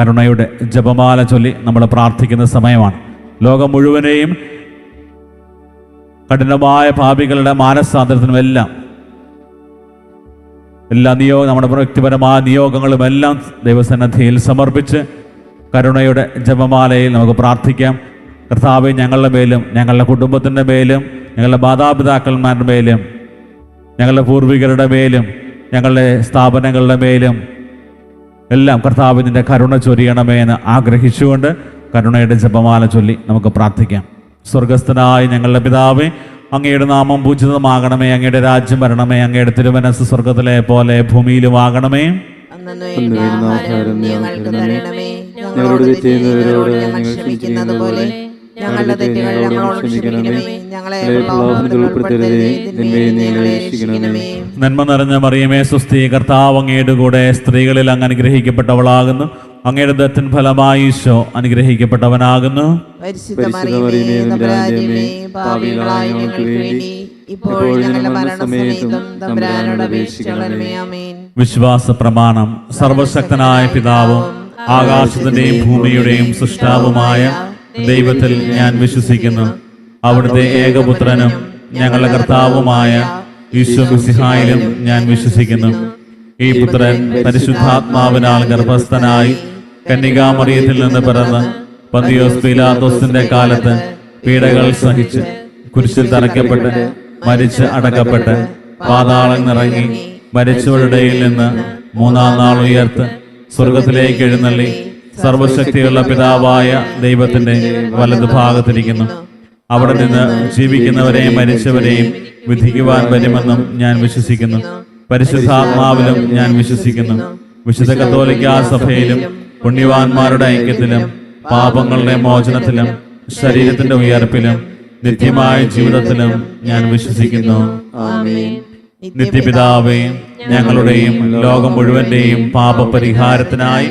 കരുണയുടെ ജപമാല ചൊല്ലി നമ്മൾ പ്രാർത്ഥിക്കുന്ന സമയമാണ്. ലോകം മുഴുവനെയും കഠിനമായ പാപികളുടെ മാനസാന്തരത്തിനും എല്ലാം എല്ലാ നിയോഗ നമ്മുടെ വ്യക്തിപരമായ നിയോഗങ്ങളും എല്ലാം ദൈവസന്നദ്ധിയിൽ സമർപ്പിച്ച് കരുണയുടെ ജപമാലയിൽ നമുക്ക് പ്രാർത്ഥിക്കാം. കർത്താവ് ഞങ്ങളുടെ മേലും ഞങ്ങളുടെ കുടുംബത്തിന്റെ മേലും ഞങ്ങളുടെ മാതാപിതാക്കന്മാരുടെ മേലും ഞങ്ങളുടെ പൂർവികരുടെ മേലും ഞങ്ങളുടെ സ്ഥാപനങ്ങളുടെ മേലും എല്ലാം കർത്താവിന്റെ കരുണ ചൊരിയണമേ എന്ന് ആഗ്രഹിച്ചുകൊണ്ട് കരുണയുടെ ജപമാല ചൊല്ലി നമുക്ക് പ്രാർത്ഥിക്കാം. സ്വർഗസ്ഥനായ ഞങ്ങളുടെ പിതാവേ അങ്ങയുടെ നാമം പൂജിതമാകണമേ അങ്ങയുടെ രാജ്യം വരണമേ അങ്ങയുടെ തിരുമനസ് സ്വർഗത്തിലെ പോലെ ഭൂമിയിലും ആകണമേ. ഞങ്ങളുടെ ചെയ്യുന്നവരോട് ഞങ്ങൾ ക്ഷമിക്കുന്നത് പോലെ ഞങ്ങളുടെ തെറ്റുകൾ ഞങ്ങളോട് ക്ഷമിക്കണമേ. ഞങ്ങളെ പ്രലോഭനത്തിൽ ഉൾപ്പെടുത്തരുതേ. തിന്മയിൽ നിന്ന് ഞങ്ങളെ രക്ഷിക്കണമേ. നന്മ നിറഞ്ഞ മറിയമേ സുസ്ഥി കർത്താവ് അങ്ങയുടെ കൂടെ സ്ത്രീകളിൽ അങ്ങ് അനുഗ്രഹിക്കപ്പെട്ടവളാകുന്നു. അങ്ങയുടെ ദത്തൻ ഫലമായി ഈശോ അനുഗ്രഹിക്കപ്പെട്ടവനാകുന്നു. വിശ്വാസ പ്രമാണം സർവശക്തനായ പിതാവും ആകാശത്തിന്റെയും ഭൂമിയുടെയും സൃഷ്ടാവുമായ ദൈവത്തിൽ ഞാൻ വിശ്വസിക്കുന്നു. അവിടുത്തെ ഏകപുത്രനും ഞങ്ങളുടെ കർത്താവുമായ ഈശോ മിശിഹായിലും ഞാൻ വിശ്വസിക്കുന്നു. ഈ പുത്രൻ പരിശുദ്ധാത്മാവിനാൽ ഗർഭസ്ഥനായി കന്യകാമറിയത്തിൽ നിന്ന് പിറന്ന് പന്തിയോസ് പീലാത്തോസിന്റെ കാലത്ത് പീഡകൾ സഹിച്ച് കുരിശിൽ തറയ്ക്കപ്പെട്ട് മരിച്ച് അടക്കപ്പെട്ട് പാതാളം നിറങ്ങി മരിച്ചവരുടെ നിന്ന് മൂന്നാം നാൾ ഉയർത്ത് സ്വർഗത്തിലേക്ക് എഴുന്നള്ളി സർവശക്തിയുള്ള പിതാവായ ദൈവത്തിന്റെ വലത് ഭാഗത്തിരിക്കുന്നു. അവിടെ നിന്ന് ജീവിക്കുന്നവരെയും മരിച്ചവരെയും വിധിക്കുവാൻ വരുമെന്നും ഞാൻ വിശ്വസിക്കുന്നു. പരിശുദ്ധാത്മാവിലും ഞാൻ വിശ്വസിക്കുന്നു. വിശുദ്ധ കത്തോലിക്ക സഭയിലും പുണ്യവാന്മാരുടെ ഐക്യത്തിലും പാപങ്ങളുടെ മോചനത്തിലും ശരീരത്തിന്റെ ഉയർപ്പിലും നിത്യമായ ജീവിതത്തിലും ഞാൻ വിശ്വസിക്കുന്നു. നിത്യപിതാവേ ഞങ്ങളുടെയും ലോകം മുഴുവന്റെയും പാപപരിഹാരത്തിനായി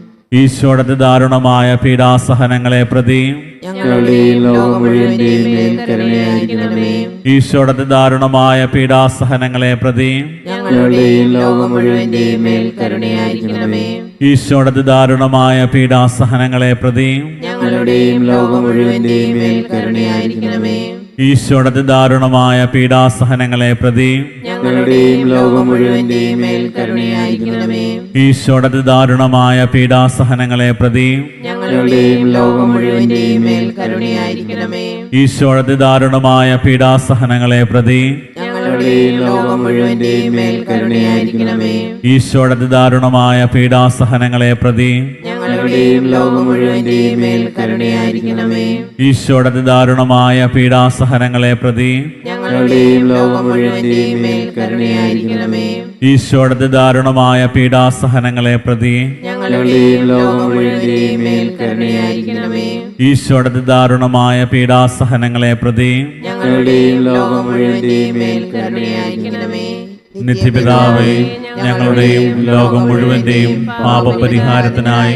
ഈശോയുടെ ദാരുണമായ പീഡാസഹനങ്ങളെ പ്രതി ഈശോയുടെ ദാരുണമായ പീഡാസഹനങ്ങളെ പ്രതി ഈശോയുടെ ദാരുണമായ പീഡാസഹനങ്ങളെ പ്രതി ഞങ്ങളുടെയും ലോകം മുഴുവന്റെയും മേൽ കരുണയായിരിക്കണമേ. ഈശോയുടെ ദാരുണമായ പീഡാസഹനങ്ങളെ പ്രതി ഞങ്ങളുടെയും ലോകം മുഴുവന്റെയും മേൽ കരുണയായിരിക്കണമേ. ദാരുണമായ പീഡാസഹനങ്ങളെ പ്രതി ഞങ്ങളുടെയും ലോകം മുഴുവന്റെയും മേൽ കരുണയായിരിക്കണമേ. ദാരുണമായ പീഡാസഹനങ്ങളെ പ്രതി ഞങ്ങളുടെയും ലോകം മുഴുവന്റെയും മേൽ കരുണയായിരിക്കണമേ. ദാരുണമായ പീഡാസഹനങ്ങളെ പ്രതി ഞങ്ങളുടെയും ലോകം മുഴുവന്റെയും മേൽ കരുണയായിരിക്കണമേ. ഈശോയുടെ ദാരുണമായ പീഡാസഹനങ്ങളെ പ്രതി ഞങ്ങളുടെയും ലോകം മുഴുവന്റെയും മേൽ കരുണയായിരിക്കണമേ. ഈശോയുടെ ദാരുണമായ പീഡാസഹനങ്ങളെ പ്രതി ഞങ്ങളുടെയും ലോകം മുഴുവന്റെയും മേൽ കരുണയായിരിക്കണമേ. ഈശോയുടെ ദാരുണമായ പീഡാസഹനങ്ങളെ പ്രതി ഞങ്ങളുടെയും ലോകം മുഴുവന്റെയും മേൽ കരുണയായിരിക്കണമേ. നിത്യപിതാവേ ഞങ്ങളുടെയും ലോകം മുഴുവന്റെയും പാപപരിഹാരത്തിനായി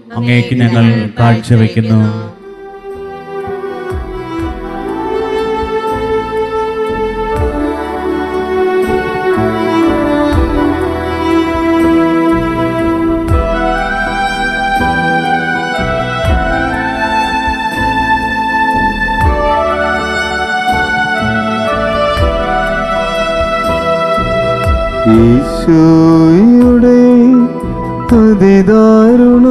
അങ്ങേക്ക് ഞങ്ങൾ കാഴ്ചവെക്കുന്നു. ഈശോയുടെ അതിദാരുണമാം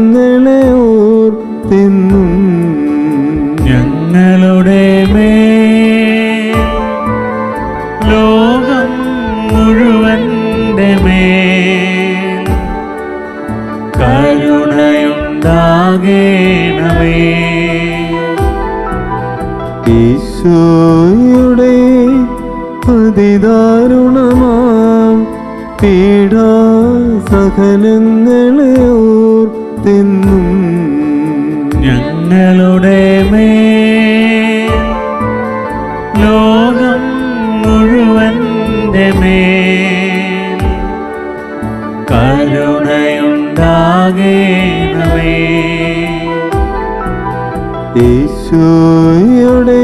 അതിദാരുണമാം. പീഠാസഹനങ്ങളെ ഓർത്തെന്നും ഞങ്ങളുടെ മേ ലോകം മുഴുവന്റെ മേ കരുണയുണ്ടാകേണമേ. ഈശോയുടെ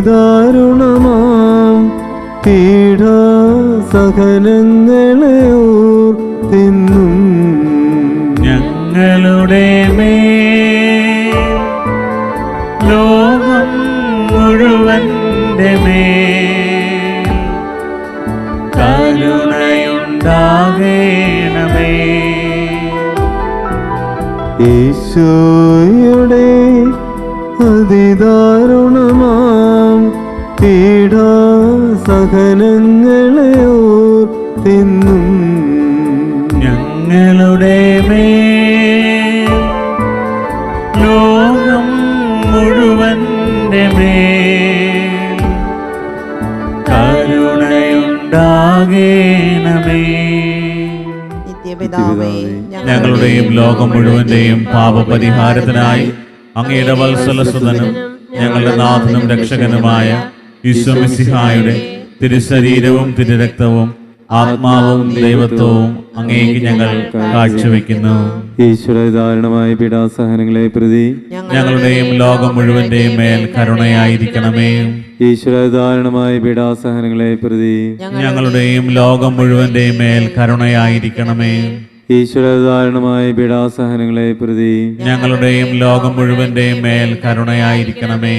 ദാരുണമാം. പീഡ സഹനങ്ങളെ ഓർത്തിന്നും ഞങ്ങളുടെ മേ ലോകം മുഴുവന്റെ മേ കരുണയുണ്ടാകേണമേ. ഈശോയുടെ അതിദാരുണമാ. പീഡാസഹനങ്ങളെ ഓർത്തെന്നും ഞങ്ങളുടെ മേ ലോകം മുഴുവന്റെ മേ കരുണയുണ്ടാകേണമേ. ഞങ്ങളുടെയും ലോകം മുഴുവന്റെയും പാപപരിഹാരത്തിനായി അങ്ങയുടെ വത്സലസുതനും ഞങ്ങളുടെ നാഥനും രക്ഷകനുമായ വിശ്വമിസിഹായുടെ തിരുശരീരവും തിരുരക്തവും ആത്മാവും ദൈവത്വവും അങ്ങേക്ക് ഞങ്ങൾ കാഴ്ചവെക്കുന്നു. ഈശ്വര ദാരുണമായ പീഡാസഹനങ്ങളെ പ്രതി ഞങ്ങളുടെയും ലോകം മുഴുവന്റെയും മേൽ കരുണയായിരിക്കണമേ. ഈശ്വര ദാരുണമായ പീഡാസഹനങ്ങളെ പ്രതി ഞങ്ങളുടെയും ലോകം മുഴുവന്റെയും മേൽ കരുണയായിരിക്കണമേ. ഈശ്വര ദാരുണമായ പീഡാസഹനങ്ങളെ പ്രതി ഞങ്ങളുടെയും ലോകം മുഴുവന്റെയും മേൽ കരുണയായിരിക്കണമേ.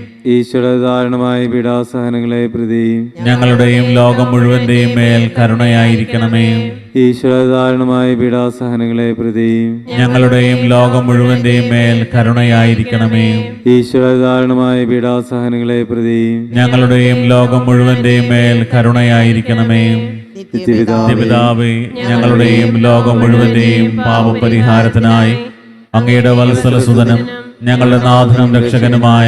ഈശ്വര ദാരുണമായ പീഡാസഹനങ്ങളെ പ്രതി ഞങ്ങളുടെയും ലോകം മുഴുവന്റെയും മേൽ കരുണയായിരിക്കണമേ. ഈശ്വര ദാരുണമായ പീഡാസഹനങ്ങളെ പ്രതി ഞങ്ങളുടെയും ലോകം മുഴുവന്റെയും മേൽ കരുണയായിരിക്കണമേ. ഈശ്വര ദാരുണമായ പീഡാസഹനങ്ങളെ പ്രതി ഞങ്ങളുടെയും ലോകം മുഴുവന്റെയും മേൽ കരുണയായിരിക്കണമേ. പിതാവേ ഞങ്ങളുടെയും ലോകം മുഴുവന്റെയും പാപപരിഹാരത്തിനായി അങ്ങയുടെ വത്സലസുതനും ഞങ്ങളുടെ നാഥനും രക്ഷകനുമായ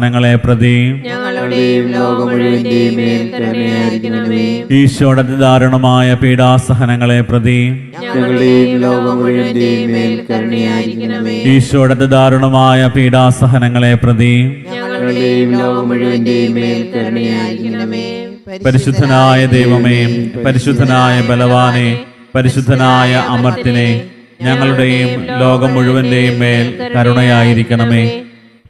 ദാരുണമായ പ്രതി ഈശോയുടെ ദാരുണമായ പീഡാസഹനങ്ങളെ പ്രതി ഈശോയുടെ ദാരുണമായ പീഡാസഹനങ്ങളെ പ്രതി പരിശുദ്ധനായ ദൈവമേ പരിശുദ്ധനായ ബലവാനെ പരിശുദ്ധനായ അമർത്തിനെ ഞങ്ങളുടെയും ലോകം മുഴുവന്റെയും മേൽ കരുണയായിരിക്കണമേ.